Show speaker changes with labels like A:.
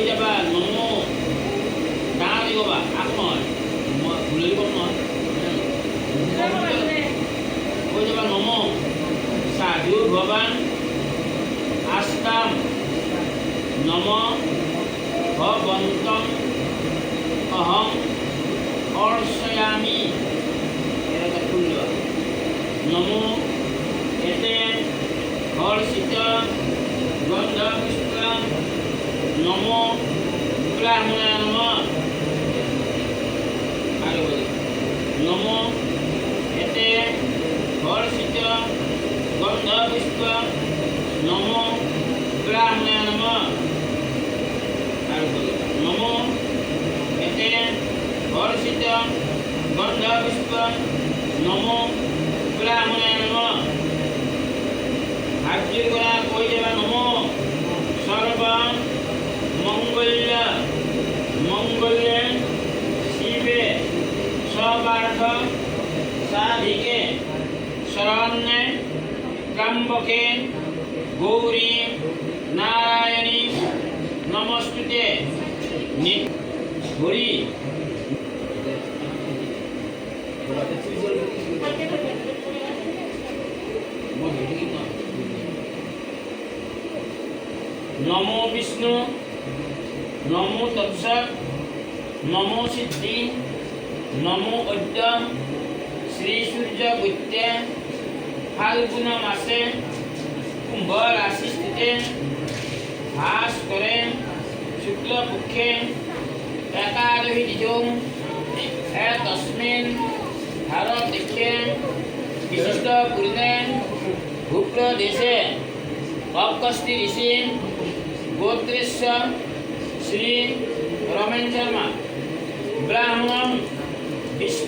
A: কৈ যাবা নমো ডাঙৰ ক'বা আগ নহয় মই যাবা নমো সাধু ভৱান আস্তাম, নম, ভবন্তম, অহং অৰ্চয়ামি এটা ফুল লোৱা নমো, এতে গন্ধ পুষ্প নম ব্রাহ্মণায় নম এতে হর্ষিত গন্ধ পুষ্প নম ব্রাহ্মণায় নম আরও নম এতে হর্ষিত গন্ধ পুষ্প নম সাধিকে শরণ্যে ত্রম্বকে গৌরী নারায়ণী নমস্তুতে হরি নমো বিষ্ণু নমো তৎসৎ নমো সিদ্ধি নমো অদ্য শ্রী সূর্য বৈত্যে ফাল্গুন মাসে কুম্ভ রাশি স্থিতে ভাস করে শুক্লপক্ষে একাদশী দ্বিজৌ তস্মিন ভারতদেশে বিশিষ্ট পূর্ণে ভূপ্র দেশে অকস্তি ঋষি গোত্রেশ্ব শ্রী রমেন শর্মা ব্রাহ্মণ বিষ্ণু